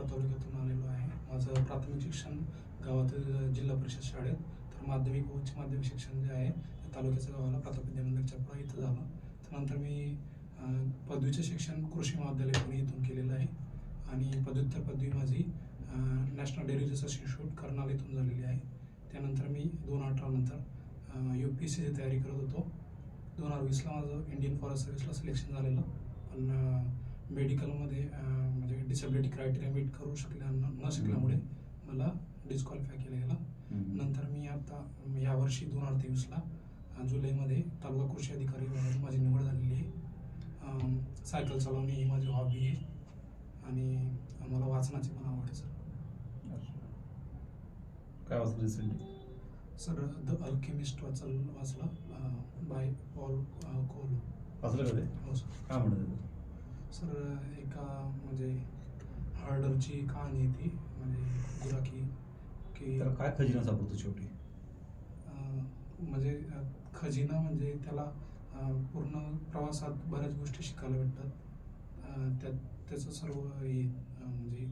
मोखाडा तालुक्यातून आलेलो आहे. माझं प्राथमिक शिक्षण गावातील जिल्हा परिषद शाळेत तर माध्यमिक व उच्च माध्यमिक शिक्षण जे आहे ते तालुक्याच्या गावाला प्राथमिक विद्यामंदिरच्या पुढे इथं झालं. त्यानंतर मी पदवीचे शिक्षण कृषी महाविद्यालय पुणे इथून केलेलं आहे. आणि पदव्युत्तर पदवी माझी national dairy research institute Karnal इथून झालेली आहे. त्यानंतर मी दोन अठरा नंतर यू पी एस सीची तयारी करत होतो. दोन हजार वीसला माझं इंडियन फॉरेस्ट सर्व्हिसला सिलेक्शन झालेलं. पण मेडिकलमध्ये म्हणजे डिसेबिलिटी क्रायटेरिया मीट करू शकल्या न शकल्यामुळे मला डिस्क्वालिफाय केलं गेलं. नंतर मी आता यावर्षी दोन हजार तेवीसला जुलैमध्ये तालुका कृषी अधिकारी म्हणून माझी निवड झालेली आहे. सायकल चालवणे ही माझी हॉबी आहे. आणि मला वाचनाची पण आवड आहे सर. काय वाचलं रिसेंटली सर द अल्केमिस्ट वाचल वाचला बाय पॉल कोल वाचलं का ते? हो सर. काय म्हणत सर एका म्हणजे हर्डरची कहाणी आहे ती म्हणजे गुराखी की त्याला काय खजिना सापडतो शेवटी? म्हणजे खजिना म्हणजे त्याला पूर्ण प्रवासात बऱ्याच गोष्टी शिकायला भेटतात. त्यात त्याचं सर्व हे म्हणजे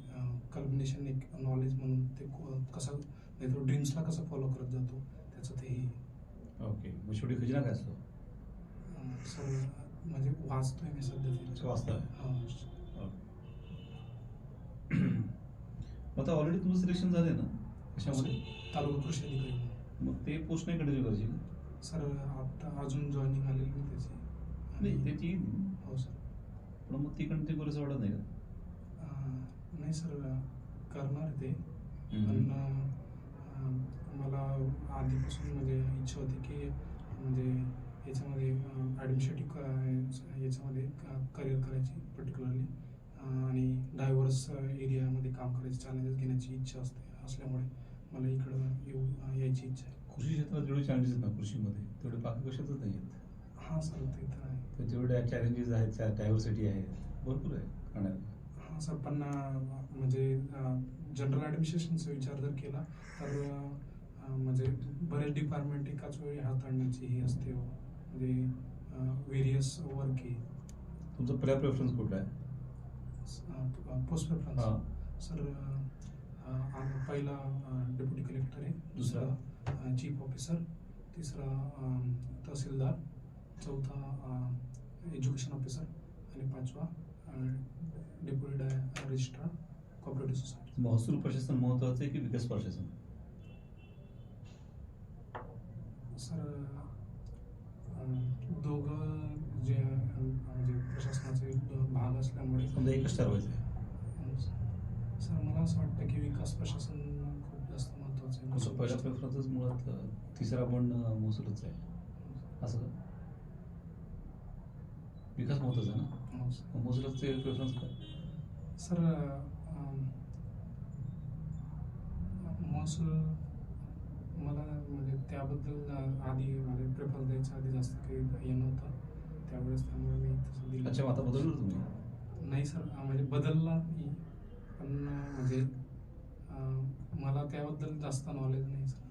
कल्बिनेशन एक नॉलेज म्हणून ते कसं नाही तो ड्रीम्सला कसं फॉलो करत जातो त्याचं ते ओके मग शेवटी खजिना काय असतो? अं, सर्व म्हणजे वाचतोय मी सध्या ते. वाचताय? हां. मग आता ऑलरेडी तुमचं सिलेक्शन झालं ना कशामध्ये तालुका कृषी अधिकारी. मग ते पोस्ट नाही कंटिन्यू करायची? सर आता अजून जॉईनिंग आलेली नाही त्याची नाही त्याची हो सर पण मग ती कंटिन्यू करायचं वाटत नाही का नाही सर करणार ते. पण मला आधीपासून म्हणजे इच्छा होती की म्हणजे याच्यामध्ये ॲडमिनिस्ट्रेटिव्ह याच्यामध्ये करिअर करायची पर्टिक्युलरली आणि डायव्हर्स एरियामध्ये काम करायची चॅलेंजेस घेण्याची इच्छा असते असल्यामुळे मला इकडं येऊ यायची इच्छा आहे. कृषी क्षेत्रात जेवढे चॅलेंजेस आहेत ना कृषीमध्ये तेवढे बाकी कशातच नाही आहेत. हां सर ते तर आहे. तर जेवढ्या चॅलेंजेस आहेत त्या डायव्हर्सिटी आहे भरपूर आहे ठाण्यात हां सर पण म्हणजे जनरल ॲडमिनिस्ट्रेशनचा विचार जर केला तर म्हणजे बरेच डिपार्टमेंट एकाच वेळी हाताळण्याची ही असते हो. म्हणजे व्हेरियस वर्क आहे. तुमचा पहिला प्रेफरन्स कुठला आहे? पोस्ट हां. प्रेफरन्स सर पहिला डेप्युटी कलेक्टर आहे. दुसरा? चीफ ऑफिसर तिसरा तहसीलदार. चौथा एज्युकेशन ऑफिसर आणि पाचवा डेप्युटी डाय रजिस्ट्रार कॉपरेटिव्ह सोसायटी महसूल प्रशासन महत्वाचं आहे की विकास प्रशासन? सर अं, दोघं जे अं, म्हणजे प्रशासनाचे द- भाग असल्यामुळे समजा एकच ठरवायचं आहे सर मला असं वाटतं की विकास प्रशासन खूप जास्त महत्वाचं आहे तुमचा पहिला प्रेफरन्सच मुळात अं, तिसरा पण महसूलच आहे. असं विकास महत्त्वाचा आहे ना? महसूलाचे प्रेफरन्स काय? सर महसूल मला म्हणजे त्याबद्दल आधी म्हणजे प्रेफर द्यायचं आधी जास्त काही हे नव्हतं. त्यावेळेस त्यामुळे मी तसं दिलं अच्छा आता बदललं तुम्ही? नाही सर म्हणजे बदलला नाही पण म्हणजे मला त्याबद्दल जास्त नॉलेज नाही सर.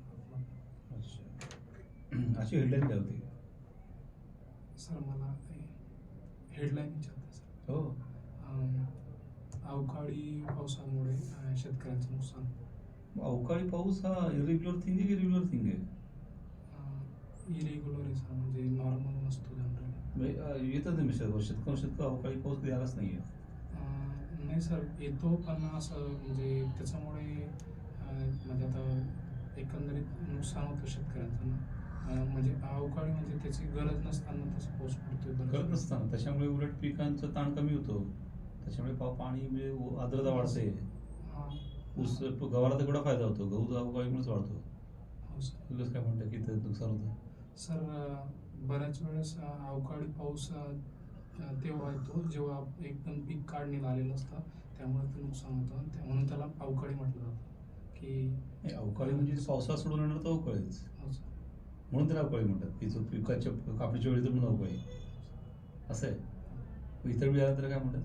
अशी हेडलाईन काय होती सर मला हेडलाईन विचारते सर. हो. अवकाळी पावसामुळे शेतकऱ्यांचं नुकसान. अवकाळी पाऊस हा इरेग्युलर थिंग आहे की रेग्युलर थिंग आहे? इरेग्युलर आहे सर. म्हणजे नॉर्मल नसतो जनरली येतच नाही मिस्टर शेतकरी शेतकरी अवकाळी पाऊस कधी आलाच नाही आहे नाही सर. येतो पण असं म्हणजे त्याच्यामुळे म्हणजे आता एकंदरीत नुकसान होतं शेतकऱ्यांचं ना. म्हणजे अवकाळी म्हणजे त्याची गरज नसताना तसं पाऊस पडतोय. करत नसताना. त्याच्यामुळे उलट पिकांचं ताण कमी होतो. त्याच्यामुळे पाणी म्हणजे आर्द्रता वाढते. हां. ऊस गव्हाला तर केवढा फायदा होतो? गहू अवकाळीमुळेच वाढतो. हो तुलाच काय म्हणतं की ते नुकसान होतं? सर बऱ्याच वेळेस अवकाळी पाऊस तेव्हा येतो जेव्हा एकदम पीक काढणीला आलेलं असतं. त्यामुळे ते नुकसान होतं. म्हणून त्याला अवकाळी म्हटलं जातं. की अवकाळी म्हणजे पावसाळा सोडून येणार तर अवकाळीच. हो म्हणून त्याला अवकाळी म्हणतात की जो पिकाच्या कापणीच्या वेळी तर म्हणून अवकाळी. असं आहे. इतर वेळी आला त्याला काय म्हणतात?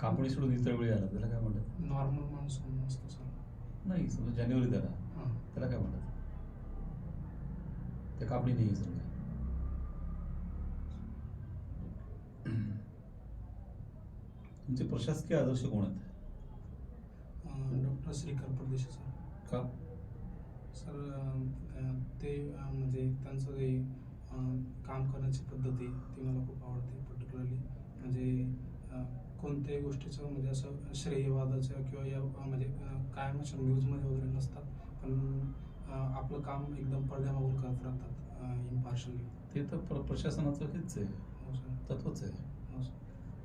कापणी सोडून इतर वेळी आला त्याला काय म्हणतात? नॉर्मल मान्सून नाही समजा जानेवारी त्याला. हां. त्याला काय म्हणतात? त्या कापणी नाही आहे समजा. तुमचे प्रशासकीय आदर्श कोण आहेत? डॉक्टर श्रीकर परदेशी सर. का? सर ते म्हणजे त्यांचं जे काम करण्याची पद्धती ती मला खूप आवडते पर्टिक्युलरली म्हणजे कोणत्याही गोष्टीचं म्हणजे असं श्रेयवादाचं किंवा या म्हणजे कायम अशा न्यूजमध्ये वगैरे नसतात. पण आपलं काम एकदम पडद्यामागून करत राहतात इम्पार्शली ते तर प्र प्रशासनाचं हेच आहे. हो तत्वच आहे. हो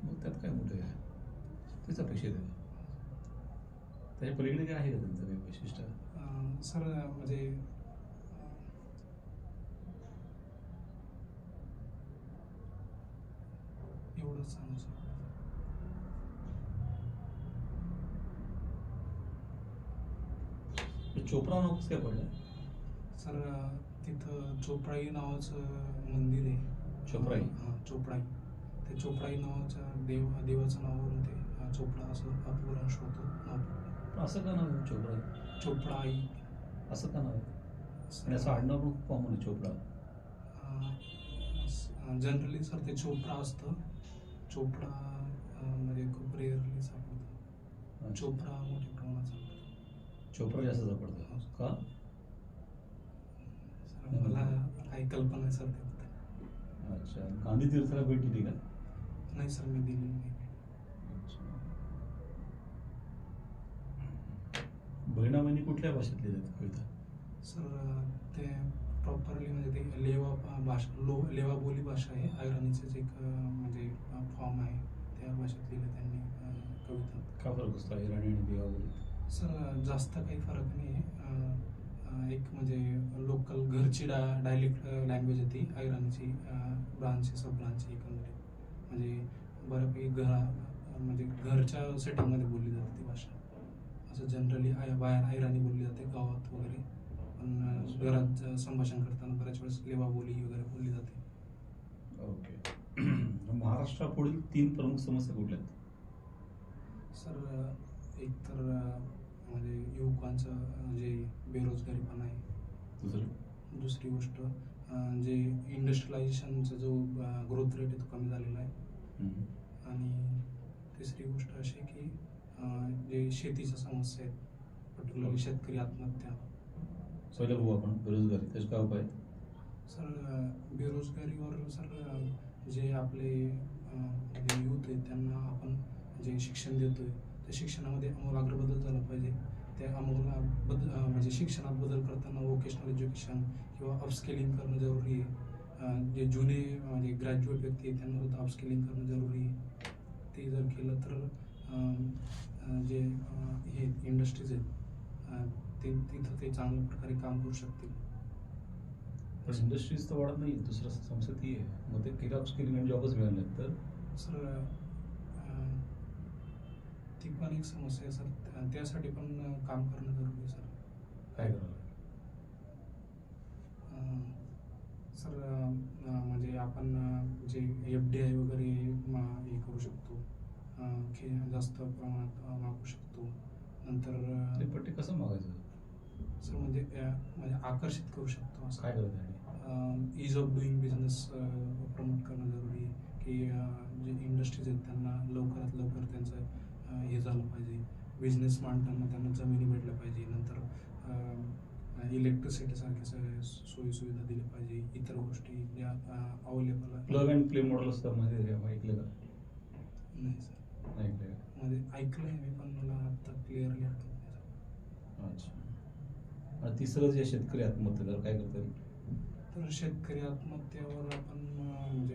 मग त्यात काय मोठं आहे? तेच अपेक्षित आहे त्याच्या पलीकडे काय आहे का त्यांचं काही वैशिष्ट्य? सर म्हणजे एवढंच सांगू सर. चोपडा नाव कसं काय पडलं सर तिथं चोपडाई नावाचं मंदिर आहे. चोपडाई? हां चोपडाई. ते चोपडाई नावाचं देव देवाचं नावावरून ते चोपडा असं अपभ्रंश होतं. नाव पण असं का नाव आहे चोपडा? चोपडाई. असं का नाव आणि असं आडनाव पण खूप कॉमन आहे चोपडा जनरली सर ते चोपडा असतं. चोपडा अं, म्हणजे खूप रेअरली सापडतं. चोपडा मोठ्या प्रमाणात सापडतं. चोपडा जास्त सापडतं. का? सर मला काही कल्पना आहे सर त्याबद्दल. अच्छा. गांधी तीर्थाला भेट दिली का? नाही सर मी दिलेली नाही. बहिणाबाईंनी कुठल्या भाषेत लिहिलं कविता? सर ते प्रॉपरली म्हणजे ते लेवा भाषा लो लेवा बोली भाषा आहे. आयरनीचंच एक म्हणजे फॉर्म आहे. त्या भाषेत लिहिलं त्यांनी कविता. का फरक असतो इराणी आणि देवावरून सर जास्त काही फरक नाही आहे. एक म्हणजे लोकल घरची डा डायलेक्ट लँग्वेज आहे ती. आयरानीची ब्रांच सब ब्रांच एकंदरीत. म्हणजे बऱ्यापैकी घरा म्हणजे घरच्या सेटिंगमध्ये बोलली जाते ती भाषा. असं जनरली आय बाहेर आयराणी बोलली जाते गावात वगैरे. पण घरात संभाषण करताना बऱ्याच वेळेस लेवा बोली वगैरे बोलली जाते. ओके. महाराष्ट्रापुढील तीन प्रमुख समस्या कुठल्या आहेत? सर एक तर म्हणजे युवकांचं जे बेरोजगारीपणा आहे. दुसरं? दुसरी गोष्ट जे इंडस्ट्रियलायझेशनचा जो ग्रोथ रेट आहे तो कमी झालेला आहे. आणि तिसरी गोष्ट अशी की जे शेतीच्या समस्या आहेत पर्टिक्युलरली शेतकरी आत्महत्या. पहिलं आपण बेरोजगारी त्याचे काय उपाय? सर बेरोजगारीवर सर जे आपले यूथ आहेत त्यांना आपण जे शिक्षण देतोय त्या शिक्षणामध्ये आमूलाग्र बदल झाला पाहिजे. त्या आमूला बदल म्हणजे शिक्षणात बदल करताना वोकेशनल एज्युकेशन किंवा अपस्किलिंग करणं जरुरी आहे. जे जुने म्हणजे ग्रॅज्युएट व्यक्ती आहेत त्यांना सुद्धा अपस्किलिंग करणं जरुरी आहे. ते जर केलं तर जे हे इंडस्ट्रीज आहेत ते तिथं ते चांगल्या प्रकारे काम करू शकतील. पण इंडस्ट्रीज तर वाढत नाही दुसरं समस्या ती आहे. मग ते केलं स्किलिंग आणि जॉबच मिळाले तर? सर ती पण एक समस्या आहे सर. त्या- त्यासाठी पण काम करणं जरुरी आहे सर. काय करावं सर म्हणजे आपण जे एफ डी आय वगैरे हे करू शकतो. खे जास्त प्रमाणात मागू शकतो. नंतर पट्टे कसं मागायचं? सर म्हणजे म्हणजे आकर्षित करू शकतो असं. काय आणि ease of doing business promote करणं जरुरी आहे. की जे इंडस्ट्रीज आहेत त्यांना लवकरात लवकर त्यांचं हे झालं पाहिजे. बिझनेस मांडताना त्यांना जमिनी भेटल्या पाहिजे. नंतर इलेक्ट्रिसिटीसारख्या सगळ्या सोयी सुविधा दिल्या पाहिजे. इतर गोष्टी ज्या available plug and play model असतं माहिती आहे का? ऐकलं का? नाही सर. नाही ऐकलं म्हणजे आहे मी पण मला आता क्लिअरली आठवत नाही अच्छा. आणि तिसरं जे शेतकरी आत्महत्या त्याला काय करता येईल तर शेतकरी आत्महत्येवर आपण म्हणजे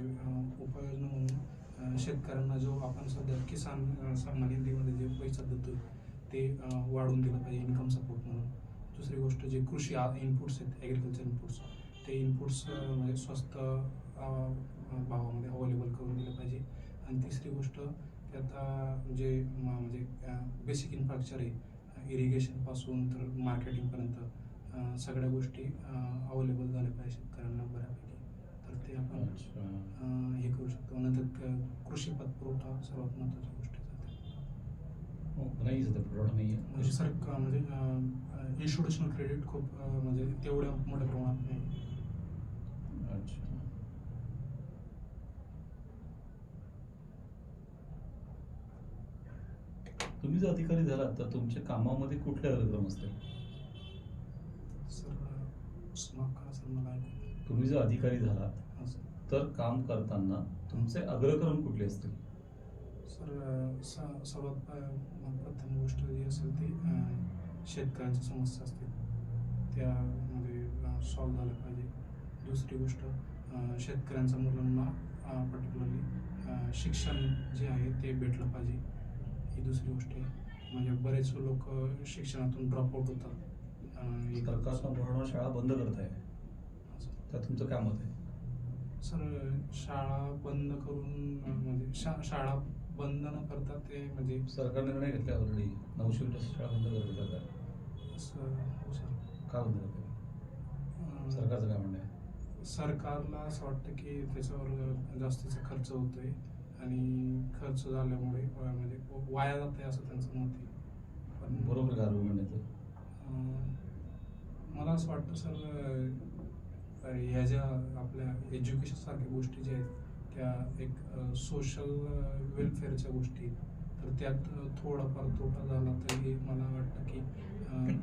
उपाययोजना म्हणून शेतकऱ्यांना जो आपण सध्या किसान सन्मान निधीमध्ये जे पैसा देतोय ते वाढवून दिलं पाहिजे इन्कम सपोर्ट म्हणून. दुसरी गोष्ट जे कृषी इनपुट्स आहेत ॲग्रिकल्चर इनपुट्स ते इनपुट्स म्हणजे स्वस्त भावामध्ये अवेलेबल करून दिलं पाहिजे. आणि तिसरी गोष्ट त्यात अं, जे म- म्हणजे बेसिक इन्फ्रास्ट्रक्चर आहे. इरिगेशनपासून तर मार्केटिंगपर्यंत सगळ्या गोष्टी अवेलेबल झाल्या पाहिजे शेतकऱ्यांना बऱ्यापैकी. तर ते आपण हे करू शकतो. नंतर कृषी पतपुरवठा सर्वात महत्त्वाच्या गोष्टी हो, पुरवठा म्हणजे सर म्हणजे इन्स्टिट्यूशनल क्रेडिट खूप म्हणजे तेवढ्या मोठ्या प्रमाणात नाही अच्छा तुम्ही जर अधिकारी झालात तर तुमच्या कामामध्ये कुठले अग्रक्रम असतील ऐकू नाही. तुम्ही जर अधिकारी झालात. तर काम करताना तुमचे अग्रक्रम कुठले असतील सर सर्वात प्रथम गोष्ट जी असेल ती शेतकऱ्यांच्या समस्या असतील त्या म्हणजे सॉल्व झाल्या पाहिजे. दुसरी गोष्ट शेतकऱ्यांच्या मुलांना पर्टिक्युलरली शिक्षण जे आहे ते भेटलं पाहिजे. ही दुसरी गोष्ट आहे. म्हणजे बरेच लोक शिक्षणातून ड्रॉपआउट होतात. सरकारनं पूर्ण शाळा बंद करत आहे. तर तुमचं काय मत आहे? सर शाळा बंद करून म्हणजे शा शाळा बंद न करता ते म्हणजे सरकार निर्णय घेतला ऑलरेडी नऊशे मीटर शाळा बंद करते सरकार. असं हो सर. का बंद करते सरकारचं काय म्हणणं आहे? सरकारला असं वाटतं की त्याच्यावर जास्तीचा खर्च होतोय. आणि खर्च झाल्यामुळे म्हणजे वाया जात आहे असं त्यांचं मत आहे. पण बरोबर का मला असं वाटतं सर ह्या ज्या आपल्या एज्युकेशन सारख्या गोष्टी ज्या आहेत त्या एक सोशल वेलफेअरच्या गोष्टी आहेत. तर त्यात थोडाफार तोटा झाला तरी मला वाटतं की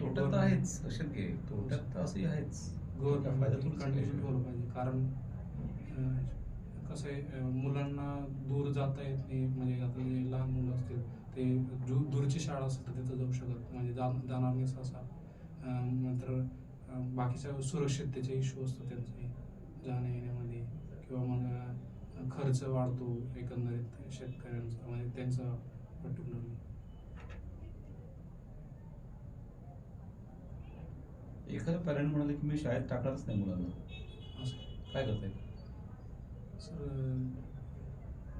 तोट्यात तर आहेच की तोट्यात तर असंही आहेच. गव्हर्नमेंट आहे. ठेवलं पाहिजे. कारण कसं आहे मुलांना दूर जाता येत नाही म्हणजे आता जे लहान मुलं असतील ते दू दूरची शाळा असेल तर तिथं जाऊ शकत म्हणजे जा जाणार नाही सहसा नंतर बाकीच्या सुरक्षिततेचे इश्यू असतो त्यांचे. जाण्या येण्यामध्ये किंवा मग खर्च वाढतो एकंदरीत शेतकऱ्यांचा म्हणजे त्यांचा पर्टिक्युलरली एखादं पॅरेंट म्हणाले की मी शाळेत टाकणारच नाही मुलांना. असं. काय करताय? सर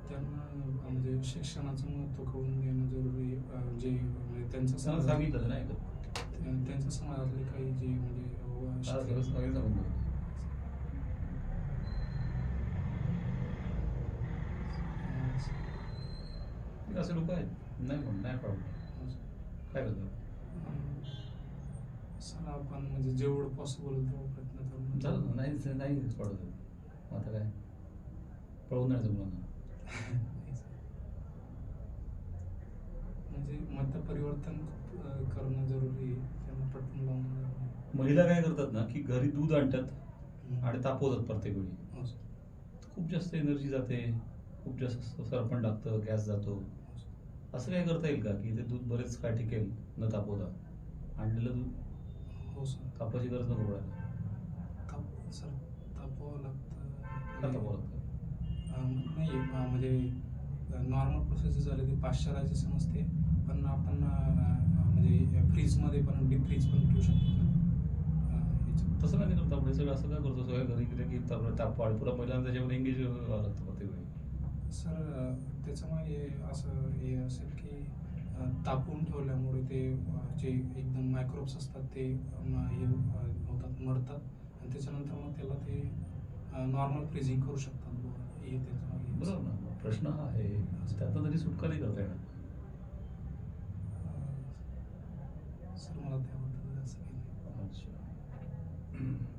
त्यांना म्हणजे शिक्षणाचं महत्त्व कळून देणं जरुरी जे म्हणजे त्यांचं त्यांना समाज सांगितलं नाही त्यांच्या समाजातले काही जे म्हणजे हा, असे लोक आहेत नाही म्हणून नाही प्रॉब्लेम काय करतात अं, सर आपण म्हणजे जेवढं पॉसिबल तेवढं प्रयत्न करून नाही नाही पडत आता काय पळवून नाही मुलांना म्हणजे मत परिवर्तन खूप करणं जरुरी आहे. त्यांना पटवून लावणं जरुरी आहे. महिला काय करतात ना की घरी दूध आणतात. आणि तापवतात प्रत्येक वेळी. हो सर. खूप जास्त एनर्जी जाते खूप जास्त सरपण लागतं गॅस जातो. असं काय करता येईल का की ते दूध बरेच काय टिकेल न तापवता? आणलेलं दूध? हो सर. तापाची गरज नको पडायला. ताप सर तापवावं लागतं. तापावं लागतं? नाही म्हणजे नॉर्मल प्रोसेस झाली ती पाश्चरायझेशन असते पण आपण म्हणजे फ्रीजमध्ये पण डीप फ्रीज पण ठेवू शकतो. तसं नाही करत हे सगळं असं काय करतो? सगळ्या घरी गेले की ताप तापवाळ पुरा पहिल्यांदा त्याच्यामध्ये एंगेज व्हावं लागतं प्रत्येक वेळी सर त्याच्यामुळे असं हे असेल की अं, तापवून ठेवल्यामुळे ते जे एकदम मायक्रोब्स असतात ते हे होतात मरतात. आणि त्याच्यानंतर मग त्याला ते नॉर्मल फ्रीजिंग करू शकतात. हे त्याच्यामागे बरोबर ना. मग प्रश्न हा आहे त्यातनं तरी सुटका नाही करता येणार. सर मला त्याबद्दल काही नाही. अच्छा.